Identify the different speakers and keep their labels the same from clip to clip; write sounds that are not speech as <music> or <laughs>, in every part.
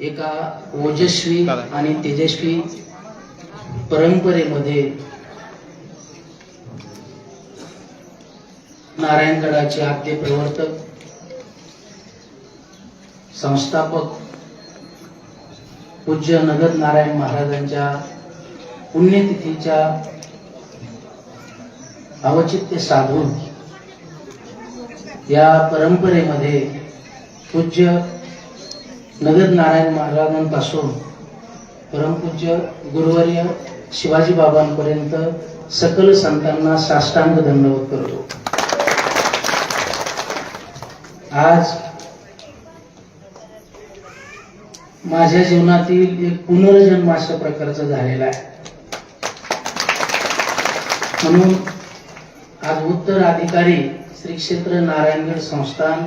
Speaker 1: एका ओजस्वी आणि तेजस्वी परंपरेमध्ये नारायणगडाचे आद्य प्रवर्तक संस्थापक पूज्य नगद नारायण महाराजांच्या पुण्यतिथीच्या अवचित्य साधून या परंपरेमध्ये पूज्य नगद नारायण महाराजांपासून परमपूज्य गुरुवर्य शिवाजी बाबांपर्यंत सकल संतांना साष्टांग दंडवत करतो. आज माझ्या जीवनातील एक पुनर्जन्म अशा प्रकारचा झालेला आहे. म्हणून आज उत्तराधिकारी श्री क्षेत्र नारायणगड संस्थान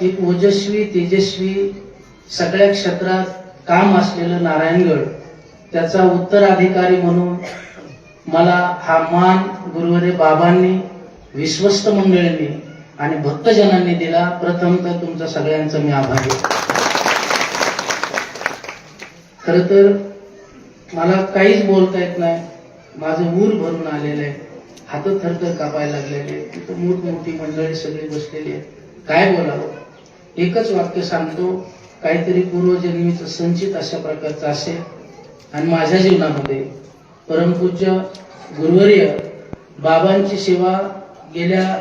Speaker 1: एक ओजस्वी तेजस्वी सगळ्या क्षेत्रात काम असलेलं नारायणगड त्याचा उत्तराधिकारी म्हणून मला हा मान गुरुवरे बाबांनी विश्वस्त मंडळींनी आणि भक्तजनांनी दिला. प्रथम तर तुमचा सगळ्यांचा मी आभारी खर तर मला काहीच बोलता येत नाही. माझं ऊर भरून आलेलं आहे. हात थरथर कापायला लागलेले तिथं मोठमोठी मंडळी सगळी बसलेली आहे काय बोलावं? एकच वाक्य सांगतो. काहीतरी पूर्वजन्मीच संचित अशा प्रकारचं असेल. आणि माझ्या जीवनामध्ये परमपूज्य गुरुवर्य बाबांची सेवा गेल्या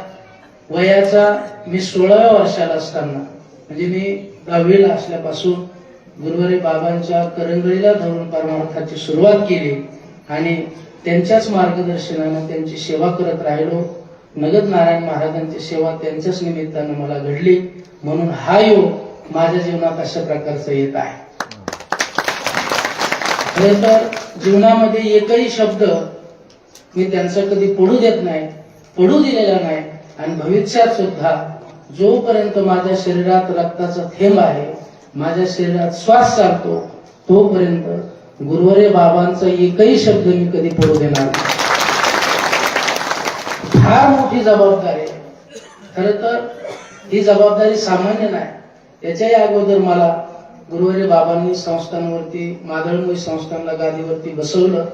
Speaker 1: वयाचा मी सोळाव्या वर्षाला असताना म्हणजे मी दहावीला असल्यापासून गुरुवारी बाबांच्या करंगळीला धरून परमार्थाची सुरुवात केली आणि त्यांच्याच मार्गदर्शनानं त्यांची सेवा करत राहिलो. नगद नारायण महाराजांची सेवा त्यांच्याच निमित्तानं मला घडली. म्हणून हा योग माझ्या जीवनात अशा प्रकारचा येत आहे. खर तर जीवनामध्ये एकही शब्द मी त्यांचा कधी पडू देत नाही पडू दिलेला नाही आणि भविष्यात सुद्धा जोपर्यंत माझ्या शरीरात रक्ताचा थेंब आहे माझ्या शरीरात श्वास चालतो तोपर्यंत गुरुवरे बाबांचा एकही शब्द मी कधी पडू देणार नाही. फार मोठी जबाबदारी. आहे खर तर ही जबाबदारी सामान्य नाही. त्याच्याही अगोदर मला गुरुवारी बाबांनी संस्थांवरती मादळमोई संस्थांना गादीवरती बसवलं.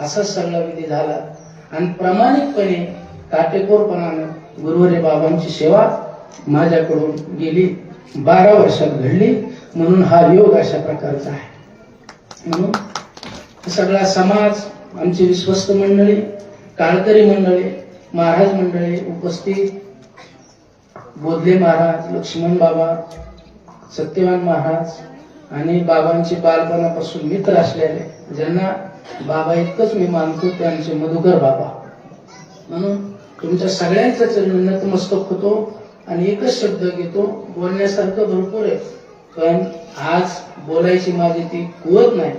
Speaker 1: असाच सगळा विधी झाला. आणि प्रामाणिकपणे काटेकोरपणानं गुरुवारी बाबांची सेवा माझ्याकडून गेली. बारा वर्षात घडली. म्हणून हा योग अशा प्रकारचा आहे. म्हणून सगळा समाज आमची विश्वस्त मंडळी काळकरी मंडळी महाराज मंडळी उपस्थित. बोधले महाराज लक्ष्मण बाबा सत्यवान महाराज आणि बाबांचे बालपणापासून मित्र असलेले ज्यांना बाबा इतकंच मी मानतो त्यांचे मधुकर बाबा. म्हणून तुमच्या सगळ्यांच्या चरणी नतमस्तक होतो आणि एकच शब्द घेतो बोलण्यासारखं भरपूर आहे. पण आज बोलायची माझी ती कुवत नाही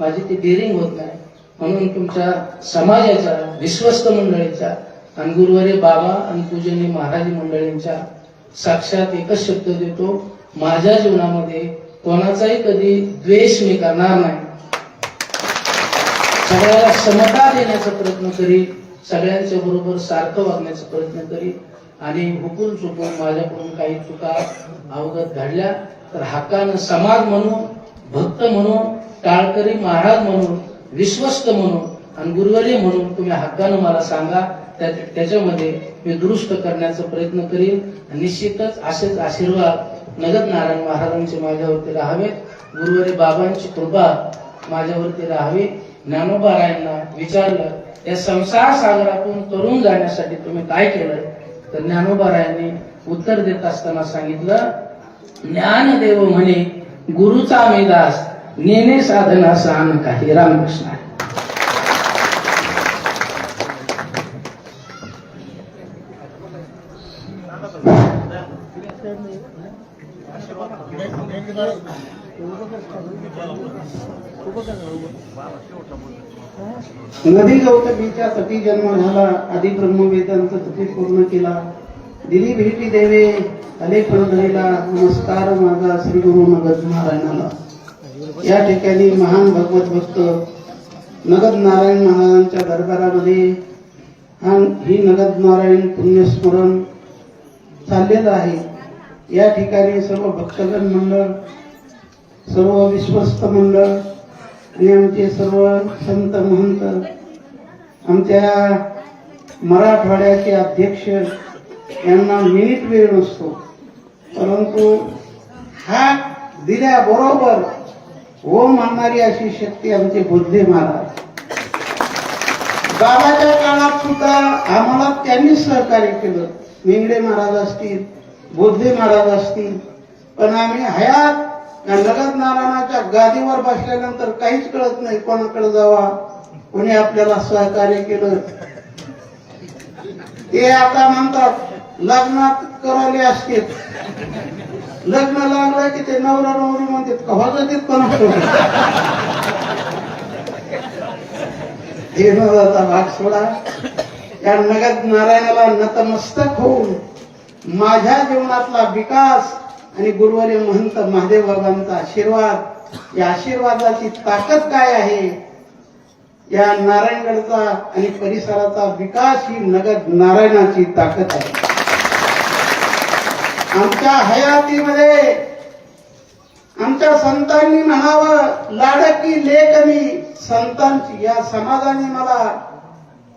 Speaker 1: माझी ती डेअरिंग होत नाही. म्हणून तुमच्या समाजाच्या विश्वस्त मंडळीच्या आणि गुरुवारी बाबा आणि पूजनी महाराज मंडळींच्या साक्षात एकच शब्द देतो माझ्या जीवनामध्ये कोणाचाही कधी द्वेष मी करणार नाही. सगळ्याला समता देण्याचा प्रयत्न करी सगळ्यांच्या बरोबर सारखं वागण्याचा प्रयत्न करी आणि हुकून चुकून माझ्याकडून काही चुका अवगत घडल्या तर हक्कानं समाज म्हणून भक्त म्हणून टाळकरी महाराज म्हणून विश्वस्त म्हणून आणि गुरुवारी म्हणून तुम्ही हक्कानं मला सांगा त्या- त्याच्यामध्ये मी दुरुस्त करण्याचा प्रयत्न करीन. निश्चितच असेच आशीर्वाद नगद नारायण महाराजांचे माझ्यावरती राहावेत गुरुवारी बाबांची कृपा माझ्यावरती राहावी. ज्ञानोबारायांना विचारलं या संसार सागरातून तरुण जाण्यासाठी तुम्ही काय केलं तर ज्ञानोबारायांनी उत्तर देत असताना सांगितलं ज्ञानदेव म्हणे गुरुचा मी दास नेने साधना सान काही रामकृष्ण आहे.
Speaker 2: नदी गौतमीच्या तटी जन्म झाला आधी ब्रह्मवेदांचा तटी पूर्ण केला. दिली भेटी देवे अले फळ नमस्कार माझा श्री गुरु नगद नारायणाला या ठिकाणी महान भगवत भक्त नगद नारायण महाराजांच्या दरबारामध्ये हा ही नगद नारायण पुण्यस्मरण चाललेलं आहे. या ठिकाणी सर्व भक्तगण मंडळ सर्व विश्वस्त मंडळ आणि आमचे सर्व संत महंत आमच्या मराठवाड्याचे अध्यक्ष यांना मिनिट वेळ नसतो. परंतु हा दिल्याबरोबर हो म्हणणारी अशी शक्ती आमचे बुद्धे महाराज. बाबाच्या काळात सुद्धा आम्हाला त्यांनीच सहकार्य केलं. मेंगडे महाराज असतील बुद्धे महाराज असतील पण आम्ही हयात या नारायणाच्या गादीवर बसल्यानंतर काहीच कळत नाही कोणाकडे जावा कोणी आपल्याला सहकार्य केलं. ते आता म्हणतात लग्नात करवले असते लग्न लागलं की ते नवरा नवरी म्हणतात कव्हा पण कोणाकडे? हे नवराचा भाग सोडा. या नगद नारायणाला नतमस्तक होऊन माझ्या जीवनातला विकास आणि गुरुवारी महंत महादेव बाबांचा आशीर्वाद. या आशीर्वादाची ताकद काय आहे? या नारायणगडचा आणि परिसराचा विकास ही नगद नारायणाची ताकद आहे. आमच्या हयातीमध्ये आमच्या संतांनी म्हणावं लाडकी लेखनी संतांची या समाजाने मला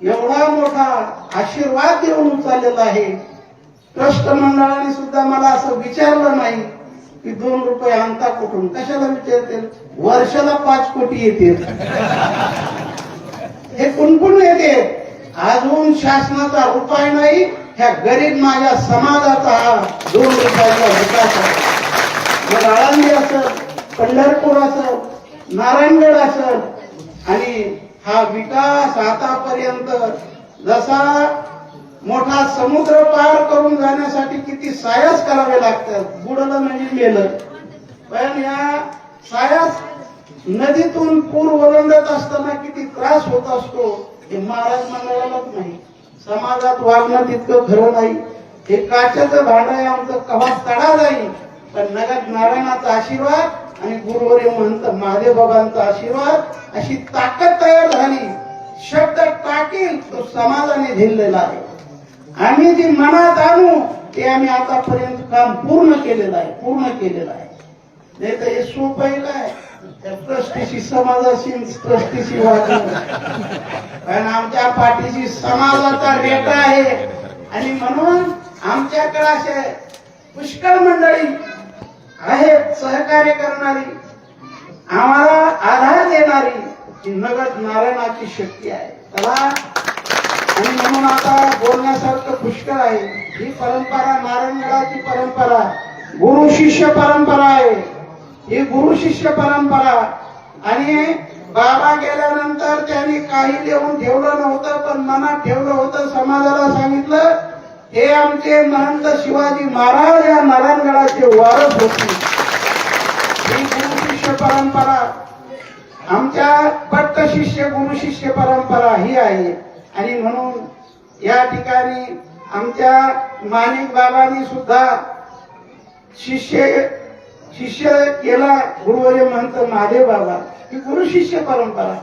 Speaker 2: एवढा मोठा आशीर्वाद देऊन चाललेला आहे. ट्रस्ट मंडळाने सुद्धा मला असं विचारलं नाही की दोन रुपये आणता कुठून? कशाला विचारते वर्षाला पाच कोटी येते हे कुणकुण येते? अजून शासनाचा उपाय नाही. ह्या गरीब माझ्या समाजाचा हा दोन रुपयाचा विकास आहे. मग आळंदी असल पंढरपूर असल नारायणगड असल आणि हा विकास आतापर्यंत जसा मोठा समुद्र पार करून जाण्यासाठी किती सायास करावे लागतात? बुडलं म्हणजे मेलं. पण या सायास नदीतून पूर ओलांडत असताना किती त्रास होत असतो हे महाराज मंडळालाच नाही. समाजात वागणं तितकं खरं नाही. हे काचेचं भांड आहे आमचं कवा तडा जाईल पण नगर नारायणाचा आशीर्वाद आणि गुरुवरी महंत महादेव बाबांचा आशीर्वाद अशी ताकद तयार झाली. शब्द टाकील तो समाजाने झेललेला आहे. आम्ही जी मनात आणू ते आम्ही आतापर्यंत काम पूर्ण केलेलं आहे पूर्ण केलेलं आहे. नाही तर हे सोपं आहे ट्रस्टीशी समाजाशी ट्रस्टीशी वाटत कारण आमच्या पाठीशी समाजाचा रेटा आहे. आणि म्हणून आमच्याकडे असे पुष्कळ मंडळी आहेत सहकार्य करणारी आम्हाला आधार देणारी ही नगद नारायणाची शक्ती आहे. त्याला आणि म्हणून आता बोलण्यासारखं पुष्कळ आहे. ही परंपरा नारायणगडाची परंपरा गुरु शिष्य परंपरा आहे. ही गुरु शिष्य परंपरा. आणि बाबा गेल्यानंतर त्यांनी काही लिहून ठेवलं नव्हतं पण मनात ठेवलं होतं. समाजाला सांगितलं हे आमचे महंत शिवाजी महाराज या नारायणगडाचे वारस होते. ही गुरु शिष्य परंपरा आमच्या पट्ट शिष्य गुरु शिष्य परंपरा ही आहे. आणि म्हणून या ठिकाणी आमच्या माणिक बाबांनी सुद्धा शिष्य शिष्य केला गुरुवर्य म्हणत महादेव बाबा. ही गुरु शिष्य परंपरा.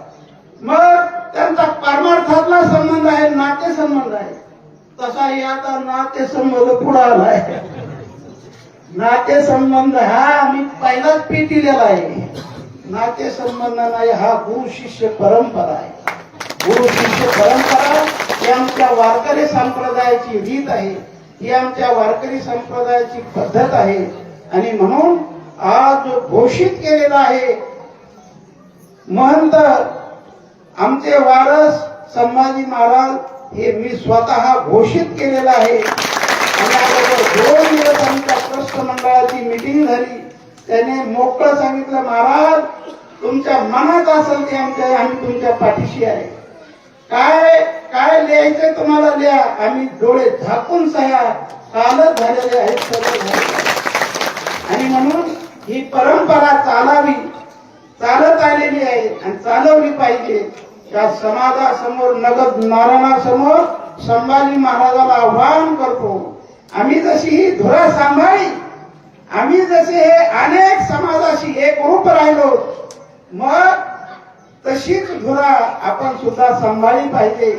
Speaker 2: मग त्यांचा परमार्थातला संबंध आहे नाते संबंध आहे. तसा हे आता नाते संबंध पुढे आलाय. नाते संबंध हा आम्ही पहिलाच पेटिलेला आहे. नाते संबंध नाही हा गुरु शिष्य परंपरा आहे. गुरु शिष्य परंपरा ही आमच्या वारकरी संप्रदायाची रीत आहे. ही आमच्या वारकरी संप्रदायाची पद्धत आहे. आणि म्हणून आज जो घोषित केलेला आहे महंत आमचे वारस संभाजी महाराज हे मी स्वतः घोषित केलेलं आहे. दोन दिवस आमच्या ट्रस्ट मंडळाची मिटिंग झाली त्याने मोकळं सांगितलं महाराज तुमच्या मनात असेल ते आमच्या आम्ही तुमच्या पाठीशी आहे. काय काय लिहायचंय तुम्हाला लिहा. आम्ही डोळे झाकून सह्या. कालच झालेले आहेत सर्व आणि म्हणून ही परंपरा चालावी. चालत आलेली आहे आणि चालवली पाहिजे. त्या समाजासमोर नगद नारायणासमोर संभाजी महाराजाला आव्हान करतो. आम्ही जशी ही धुरा सांभाळी आम्ही जसे हे अनेक समाजाशी एक रूप राहिलो मग तशीच धुरा आपण सुद्धा सांभाळली पाहिजे.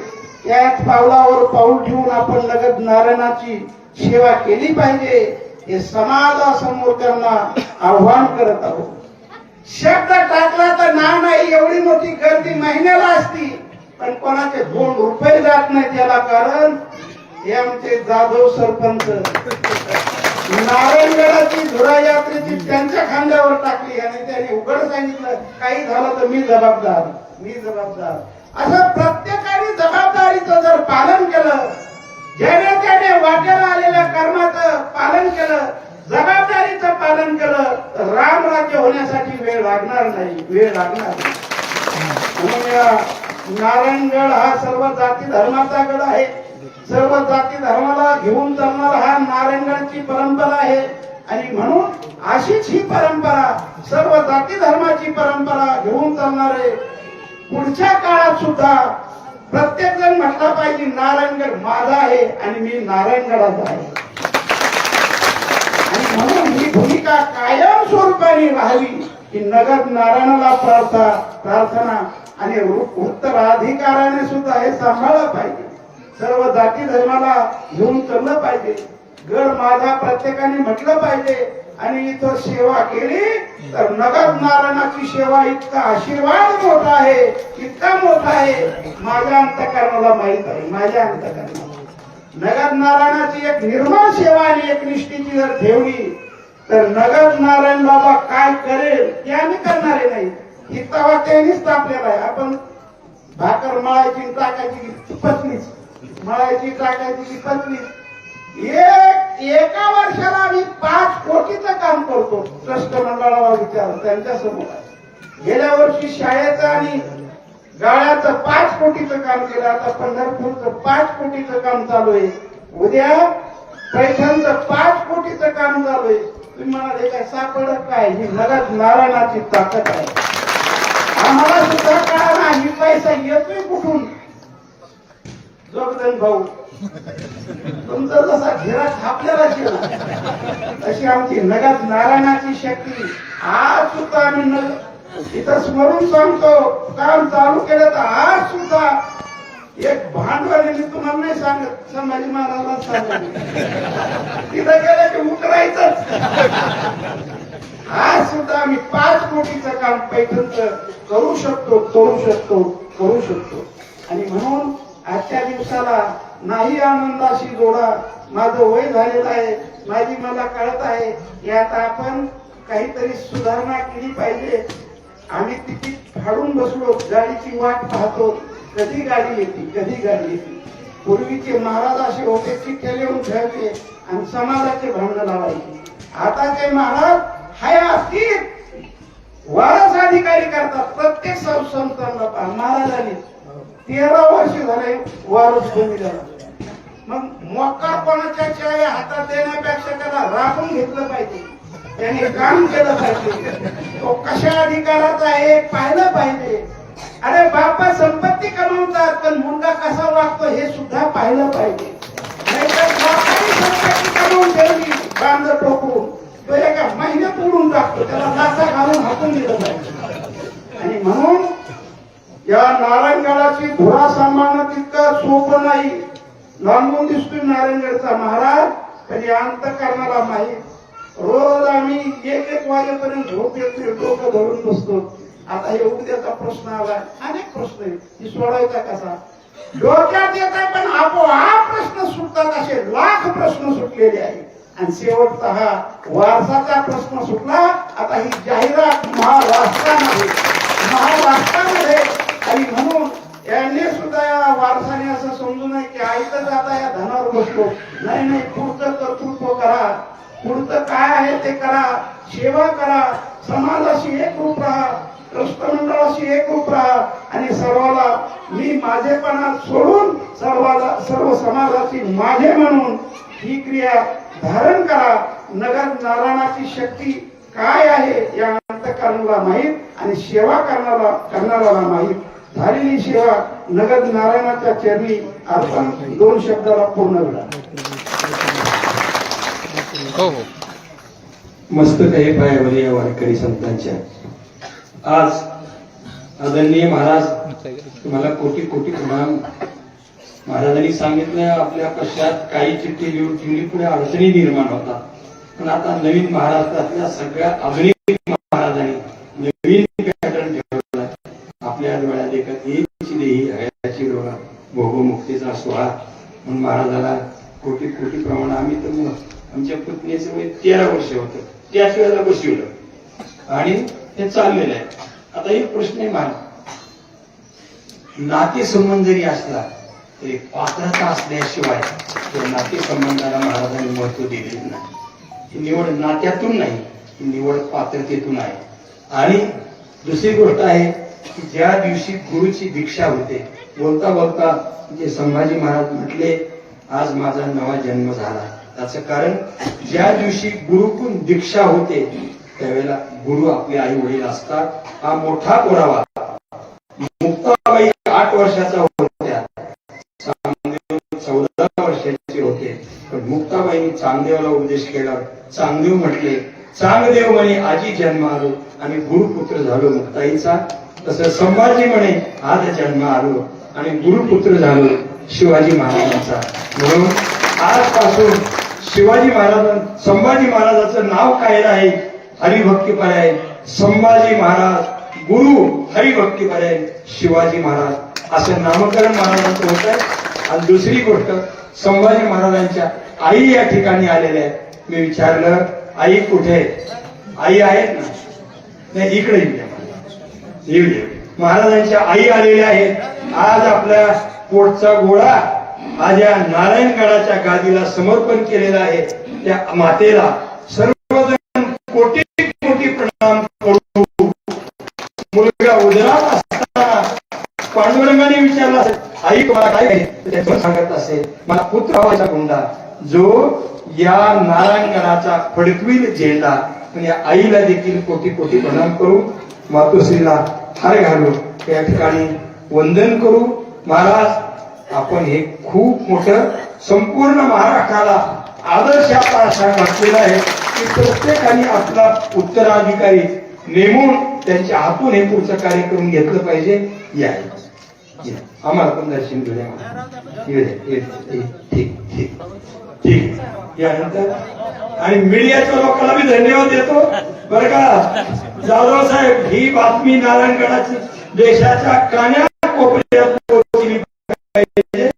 Speaker 2: याच पावलावर पाऊल ठेवून आपण लगत नारायणाची सेवा केली पाहिजे. हे समाजासमोर त्यांना आव्हान करत आहोत. शब्द टाकला तर नाव नाही एवढी मोठी गर्दी महिन्याला असती. पण कोणाचे दोन रुपये जात नाही त्याला कारण हे आमचे जाधव सरपंच. नारायणगडाची धुरा यात्रेची त्यांच्या खांद्यावर टाकली आणि त्यांनी उघड सांगितलं काही झालं तर मी जबाबदार मी जबाबदार. असं प्रत्येकाने जबाबदारीचं जर पालन केलं ज्याने त्याने वाट्याला आलेल्या कर्माचं पालन केलं जबाबदारीचं पालन केलं तर राम राज्य होण्यासाठी वेळ लागणार नाही वेळ लागणार नाही. म्हणून नारायणगड हा सर्व जाती धर्माचा गड आहे. सर्व जाती धर्माला घेऊन जमणार हा नारायणगडची परंपरा आहे. आणि म्हणून अशीच ही परंपरा सर्व जाती धर्माची परंपरा घेऊन चालणारे पुढच्या काळात सुद्धा प्रत्येक जण म्हटला पाहिजे नारायणगड माझा आहे आणि मी नारायणगडाचा आहे. आणि म्हणून ही भूमिका कायम स्वरूपाने राहावी की नगर नारायणाला प्रार्थना प्रार्थना आणि वृत्त उत्तराधिकाराने सुद्धा हे सांभाळलं पाहिजे. सर्व जाती धर्माला घेऊन चाललं पाहिजे. गड माझा प्रत्येकाने म्हटलं पाहिजे. आणि इथं सेवा केली तर नगर नारायणाची सेवा इतका आशीर्वाद मोठा आहे इतका मोठा आहे. माझ्या अंतकरणाला माहीत आहे माझ्या अंतकरणाला. नगर नारायणाची एक निर्मळ सेवा आणि एक निष्ठेची जर ठेवली तर नगर नारायण बाबा काय करेल ते आम्ही करणारे नाही. ही तवा त्यांनीच तापलेला आहे. आपण भाकर मळायची टाकायची पत्नीच मळायची टाकायची की पत्नीच एक एका वर्षाला आम्ही पाच कोटीचं काम करतो ट्रस्ट मंडळाला विचार त्यांच्यासमोर गेल्या वर्षी शाळेचं आणि गाळ्याचं पाच कोटीचं काम केलं आता पंढरपूरचं पाच कोटीचं काम चालू आहे. उद्या पैठणचं पाच कोटीचं काम चालू आहे. तुम्ही म्हणाले काय सापडत काय? ही नगद नारायणाची ताकद आहे. आम्हाला सुद्धा कळा नाही पैसा येतोय कुठून? जोगदन भाऊ. तुमचा जसा घेरा थापलेला केला तशी आमची नगद नारायणाची शक्ती आज सुद्धा आम्ही नग इथं स्मरून सांगतो काम चालू केलं तर आज सुद्धा एक भांडवल मी तुम्हाला नाही सांगत संभाजी महाराजांना सांगत. तिथं गेलं की उतरायचंच. आज सुद्धा आम्ही पाच कोटीचं काम पैठणचं करू शकतो करू शकतो करू शकतो. आणि म्हणून आजच्या दिवसाला नाही आनंदाशी जोडा. माझं वय झालेलं आहे. माझी मला कळत आहे. यात आपण काहीतरी सुधारणा केली पाहिजे. आम्ही तिकीट फाडून बसलो. गाडीची वाट पाहतो. कधी गाडी येते? कधी गाडी येते? पूर्वीचे महाराज असे होते चिठ्ठ्या लिहून ठेवायचे आणि समाजाचे भांडण लावायचे. आताचे महाराज हाय असतील वारस अधिकारी करतात. प्रत्येक सं- संस्थांना महाराजांनी तेरा वर्ष झाले वारस भूमी झाला मग मोकारपणाच्या चाव्या हातात देण्यापेक्षा त्याला राखून घेतलं पाहिजे. त्याने काम केलं पाहिजे. तो कशा अधिकाराचा आहे पाहिलं पाहिजे. अरे बापा संपत्ती कमावतात पण मुंडा कसा वागतो हे सुद्धा पाहिलं पाहिजे नाहीतर बापाने संपत्ती कमवून ठेवली बांध टोकून तो एका महिन्यात उडून टाकतो त्याला लाथा घालून हाकून दिलं पाहिजे आणि म्हणून या नारायणगडाची सांभाळणं तितकं सोपं नाही. लांबून दिसतोय नारायणगडचा महाराज तरी अंत करणारा माहीत. रोज आम्ही एक एक वाजेपर्यंत झोप येतोय डोकं धरून बसतो. आता हे उद्याचा प्रश्न आला अनेक प्रश्न आहे की सोडायचा कसा? डोक्यात येत आहे पण आपोआप प्रश्न सुटतात असे लाख प्रश्न सुटलेले आहेत. आणि शेवटचा हा वारसाचा प्रश्न सुटला. आता ही जाहिरात महाराष्ट्रामध्ये महाराष्ट्रामध्ये. आणि म्हणून यांनी सुद्धा या वारसाने असं समजू नये की आईतच जाता या धनावर बसतो. नाही नाही पुढचं कर्तृत्व करा. पुढचं काय आहे ते करा. सेवा करा. समाजाशी एकरूप राहा. राष्ट्रमंडळाशी एकरूप राहा. आणि सर्वाला मी माझेपणा सोडून सर्वाला सर्व समाजाची माझे म्हणून ही क्रिया धारण करा. नगर नारायणाची शक्ती काय आहे या अंतकरणाला माहीत आणि सेवा करणारा करणाऱ्याला माहीत. झालेली सेवा नगद नारायणाच्या चरणी अर्पण. दोन शब्दाला पूर्ण वेळा.
Speaker 3: हो हो.
Speaker 4: मस्तक आहे पायावर या वारकरी संतांच्या. आज आदरणीय महाराज तुम्हाला कोटी कोटी प्रणाम. महाराजांनी सांगितलं आपल्या पश्चात काही चिठ्ठी लिहून ठेवली पुढे अडचणी निर्माण होतात. पण आता नवीन महाराष्ट्रातल्या सगळ्या आधुनिक महाराजांनी नवीन आपल्या डोळ्यात एकच देही हयाची डोळा भोगमुक्तीचा सोहळा म्हणून महाराजाला कोटी कोटी प्रमाण आम्ही तर आमच्या पत्नीचं वय तेरा वर्ष होतं. त्याच वेळेला बसविलं. आणि ते चाललेलं आहे. आता एक प्रश्न आहे मला नातेसंबंध जरी असला तरी पात्रता असल्याशिवाय त्या नातेसंबंधाला महाराजांनी महत्त्व दिलेलं नाही. ही निवड नात्यातून नाही ही निवड पात्रतेतून आहे. आणि दुसरी गोष्ट आहे की ज्या दिवशी गुरुची दीक्षा होते बोलता बोलता जे संभाजी महाराज म्हटले आज माझा नवा जन्म झाला. त्याचं कारण ज्या दिवशी गुरुकून दीक्षा होते त्यावेळेला गुरु आपले आई वडील असतात. हा मोठा पुरावा. मुक्ताबाई आठ वर्षाचा होत्या. चौदा वर्षाचे होते. पण मुक्ताबाईंनी चांगदेवाला उपदेश केला. चांगदेव म्हटले चांगदेव म्हणे आजी जन्म आलो आणि गुरुपुत्र झालो मुक्ताईचा. तसं संभाजी म्हणे आज जन्म आलो आणि गुरुपुत्र झालो शिवाजी महाराजांचा. म्हणून आजपासून शिवाजी महाराजां संभाजी महाराजाचं नाव काय आहे? हरिभक्तीपर्याय. संभाजी महाराज गुरु हरिभक्तीपर्याय शिवाजी महाराज. असं नामकरण महाराजांचं होत आहे. आणि दुसरी गोष्ट संभाजी महाराजांच्या आई या ठिकाणी आलेल्या आहेत. मी विचारलं आई कुठे? आहे? आई आहेत ना. नाही इकडे येऊ दे महाराजांच्या आई आलेल्या आहेत. आज आपल्या पोटचा गोळा आज या नारायणगडाच्या गादीला समर्पण केलेला आहे. त्या मातेला सर्वजण कोटी कोटी प्रणाम करू. मुलगा उदरात असताना पांडुरंगाने विचारला असेल, आई तुम्हाला काय आहे? त्याच्यावर सांगत असेल मला पुत्र हवायचा गुंडा जो या नारायणगडाचा फडकवील झेंडा म्हणजे आईला देखील कोटी कोटी प्रणाम करू. मातोश्रीला हार घालू या ठिकाणी वंदन करू. महाराज आपण हे खूप मोठं संपूर्ण महाराष्ट्राला आदर्श आपला असा घातलेला आहे. की प्रत्येकाने आपला उत्तराधिकारी नेमून त्यांच्या हातून हे पुढचं कार्य करून घेतलं पाहिजे. या. आम्हाला पण दर्शन घेऊया. ठीक ठीक. ठीक. यानंतर आणि मीडियाच्या लोकांना मी धन्यवाद देतो. बरं का? जाधव साहेब ही बातमी नारायणगडाची देशाच्या कान्या कोपऱ्यात पोहोचली पाहिजे.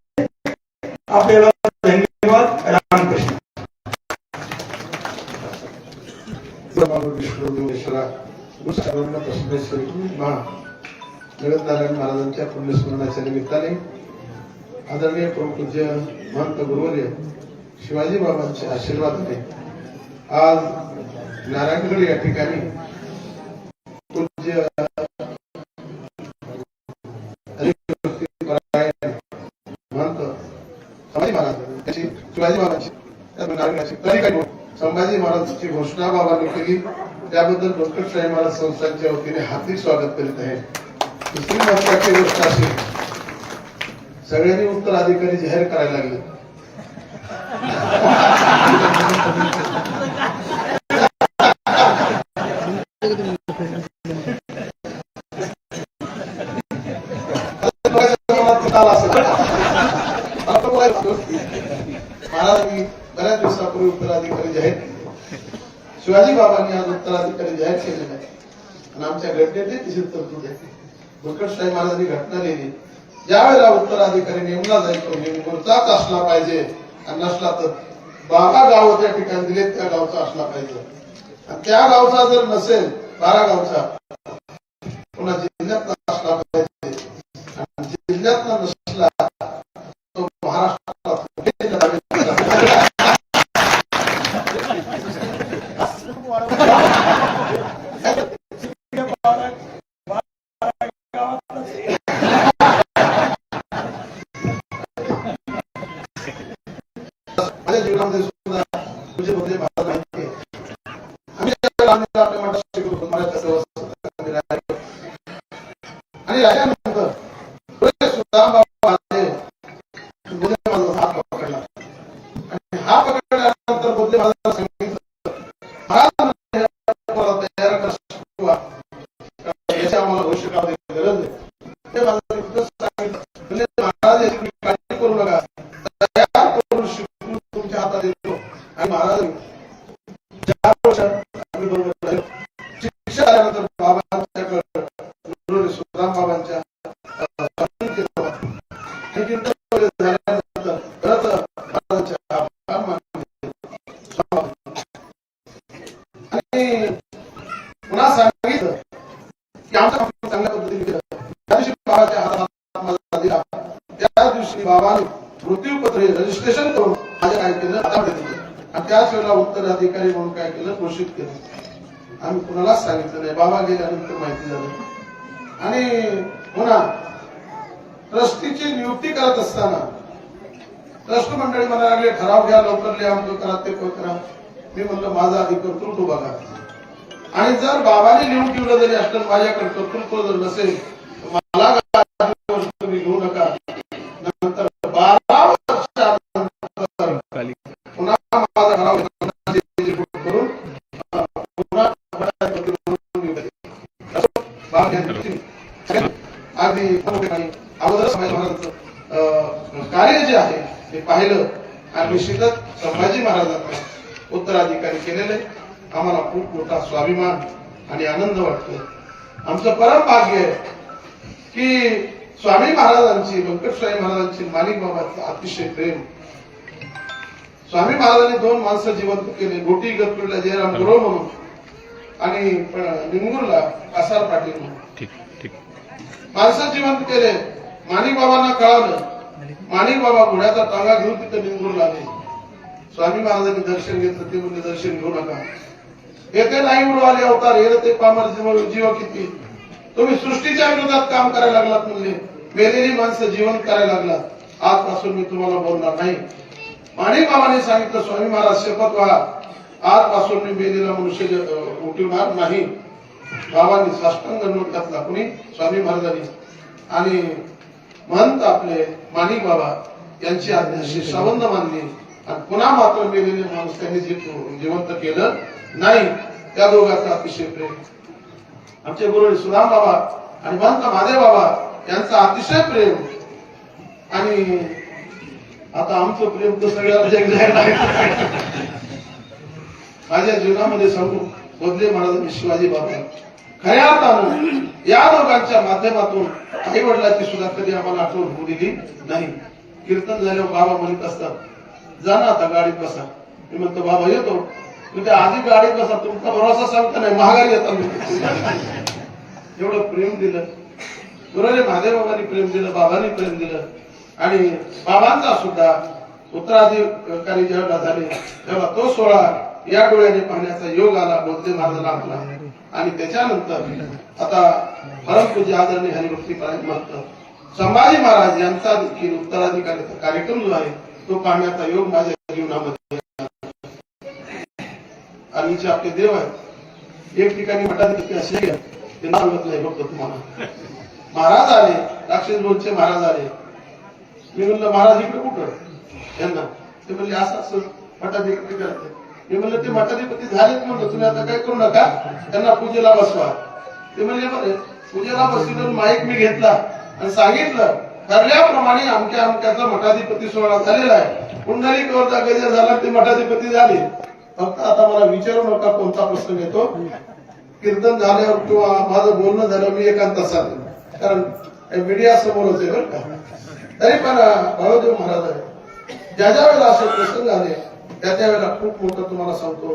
Speaker 4: आपल्याला धन्यवाद. रामकृष्ण.
Speaker 3: जगतनारायण महाराजांच्या पुण्यस्मरणाच्या निमित्ताने आदरणीय प्रमुख महंत गुरुवर्य शिवाजी बाबांचे आशीर्वाद होते आज नारायणगड या ठिकाणी पूज्य संभाजी महाराज शिवाजी महाराजांची संभाजी महाराजांची घोषणा बाबांनी केली त्याबद्दल व्यंकटशाही महाराज संस्थांच्या वतीने हार्दिक स्वागत करीत आहे दुसरी महत्वाची गोष्ट अशी सगळ्यांनी उत्तराधिकारी जाहीर करायला लागले महाराज मी बऱ्याच दिवसापूर्वी उत्तराधिकारी जाहीर शिवाजी बाबांनी आज उत्तराधिकारी जाहीर केलेला आहे आणि आमच्या घटनेतही तिची तरतूद आहे महाराजांनी घटना लिहिली ज्या वेळेला उत्तराधिकारी नेमला जाईल तो नेमूरचाच असला पाहिजे आणि नसला तर बारा गाव त्या ठिकाणी दिले त्या गावचा असला पाहिजे. आणि त्या गावचा जर नसेल बारा गावचा पुन्हा जिल्ह्यात असला पाहिजे. आणि जिल्ह्यात नसला तो महाराष्ट्रात <laughs> <laughs> आणि आम्ही कुणालाच सांगितलं नाही? बाबा गेल्यानंतर माहिती झालं. आणि पुन्हा ट्रस्टीची नियुक्ती करत असताना ट्रस्ट मंडळी मला लागले ठराव घ्या लवकर लिहा अमकं करा ते करा मी म्हणलं माझा आधी कर्तृत्व बघा. आणि जर बाबाने लिहून ठेवलं जरी असलं माझ्याकडे कर्तृत्व जर नसेल तर मला घेऊ नका. काही अगोदर संभाजी महाराजांचं कार्य जे आहे ते पाहिलं आणि निश्चितच संभाजी महाराजांना उत्तराधिकारी केलेले. आम्हाला खूप मोठा स्वाभिमान आणि आनंद वाटतो. आमचं परम भाग्य आहे की स्वामी महाराजांची व्यंकटस्वामी महाराजांची मालिक बाबाचं अतिशय प्रेम. स्वामी महाराजांनी दोन माणसं जिवंत केले गोटी गतपुरीला जयराम गुरव म्हणून आणि निंगूरला आसार पाटील म्हणून. माणसं जिवंत केले. माणिक बाबांना कळालं. माणिक बाबा घोड्याचा टांगा घेऊन तिथे निंगूरला आले स्वामी महाराजांनी दर्शन घेतलं. ते म्हणजे दर्शन घेऊ नका. येथे नाही उडवाले अवतार हे ते पामर जीव किती. तुम्ही सृष्टीच्या विरोधात काम करायला लागलात म्हणले. मेलेली माणसं जिवंत करायला लागलात. आजपासून मी तुम्हाला बोलणार नाही. माणिक बाबांनी सांगितलं स्वामी महाराज शपथ व्हा आजपासून मी मेलेला मनुष्य उठवणार नाही. बाबांनी साष्टांग नोट घातला कुणी? स्वामी महाराजांनी. आणि महंत आपले माणिक बाबा यांची आज्ञा श्रावंत मानली. आणि पुन्हा मात्र मेलेले माणूस त्यांनी जिवंत केलं नाही त्या दोघांचा अतिशय प्रेम. आमचे गुरु सुदाम बाबा आणि महंत महादेव बाबा यांचा अतिशय प्रेम. आणि आता आमचं प्रेम तर सगळ्या <laughs> माझ्या जीवनामध्ये सांगू. बोधले महाराज शिवाजी बाबा खऱ्या अर्थानं या दोघांच्या माध्यमातून आई वडिलांची सुद्धा कधी आम्हाला आठवण होऊ दिली नाही. कीर्तन झाल्यावर बाबा म्हणत असतात जा ना आता गाडीत बसा. मी म्हणतो बाबा येतो. म्हणजे आधी गाडीत बसा तुमचा भरोसा सांगता नाही महागारी येतात म्हणतो. एवढं प्रेम दिलं. गुरुने महादेव बाबांनी प्रेम दिलं बाबांनी प्रेम दिलं. आणि बाबांचा सुद्धा उत्तराधिकारी जेव्हा झाले तेव्हा तो सोहळा या डोळ्याने पाहण्याचा योग आला बोधले महाराजांना आपला आणि त्याच्यानंतर आता परमपूज्य आदरणीय हरिभक्ती पारायण महंत संभाजी महाराज यांचा देखील उत्तराधिकारीचा कार्यक्रम जो आहे तो पाहण्याचा योग माझ्या जीवनामध्ये आणि जे आपले देव आहेत एक ठिकाणी मठाधिपती असे ते नाही बघतो तुम्हाला. महाराज आले राक्षस बोलचे महाराज आले. मी म्हणलं महाराज इकडे कुठं? यांना. ते म्हणले असं असं मठाधिपती करते मी म्हणलं ते मठाधिपती झालेत म्हणलं तुम्ही आता काय करू नका? त्यांना पूजेला बसवा. ते म्हणले बरे. पूजेला बसून माईक मी घेतला आणि सांगितलं ठरल्याप्रमाणे अमक्या अमक्याचा मठाधिपती सोहळा झालेला आहे. पुंडलिकवरचा गजर झाला ते मठाधिपती झाले. फक्त आता मला विचारू नका कोणता प्रश्न येतो. कीर्तन झाल्यावर किंवा माझं बोलणं झालं मी एकांतात सांगेन कारण मीडिया समोरच आहे बरं का. तरी पण बाळोदेव महाराज ज्या ज्या वेळेला असे प्रसंग आले त्या त्या वेळेला खूप मोठं तुम्हाला सांगतो.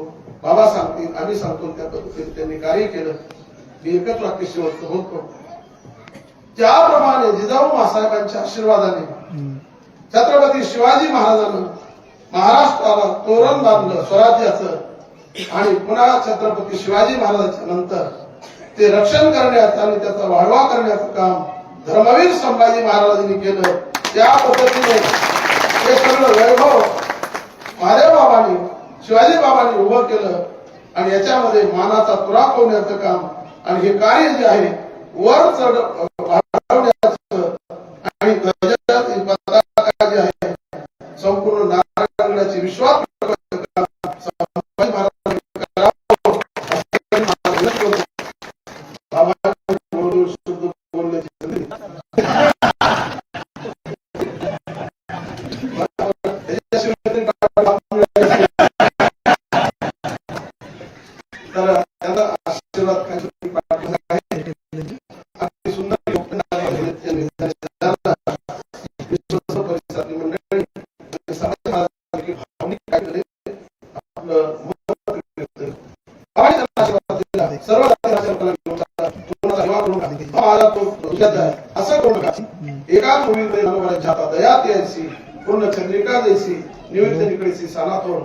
Speaker 3: बाबा सांगतील आम्ही सांगतो त्या पद्धतीने त्यांनी कार्य केलं. मी एकच वाक्य शेवटचं होतो. ज्याप्रमाणे जिजाऊ मासाहेबांच्या आशीर्वादाने छत्रपती शिवाजी महाराजांना महाराष्ट्राला तोरण बांधलं स्वराज्याचं आणि पुन्हा छत्रपती शिवाजी महाराजांच्या नंतर ते रक्षण करण्याचं आणि त्याचा वाढवा करण्याचं काम धर्मवीर संभाजी महाराजांनी केलं. त्या पद्धतीने हे सगळं वैभव आर्या बाबांनी शिवाजी बाबांनी उभं केलं आणि याच्यामध्ये मानाचा तुरा होण्याचं काम आणि हे कार्य जे आहे वर चढ आणि संपूर्ण नारायणाची विश्वास तो असं करू एका मुलीकडे हनुमानाच्या हातात दयात यायची पूर्ण चंद्रिका द्यायची निमित्त निकडीची सणातोड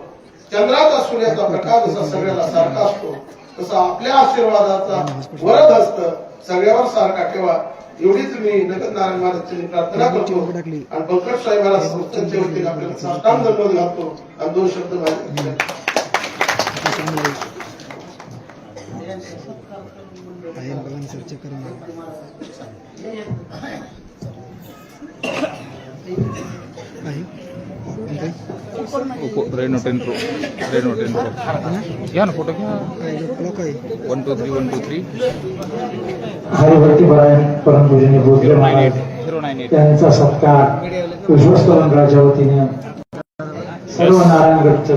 Speaker 3: चंद्राचा सूर्याचा प्रकाश जसा सगळ्याला सारखा असतो तसा आपल्या आशीर्वादाचा वरद असत सगळ्यावर सारखा ठेवा. एवढीच मी नगद नारायण महाराजांची प्रार्थना करतो. आणि पंकज साहेब महाराज संस्थांच्या वतीने आपल्याला साष्टांग घालतो. आणि दोन शब्द माझे
Speaker 5: Oppo Reno ten pro Reno ten pro घ्या ना फोटो घ्या. One two three one two three zero nine eight
Speaker 6: त्यांचा सत्कार विश्वस्त मंडळाच्या वतीने सर्व नारायणगडच्या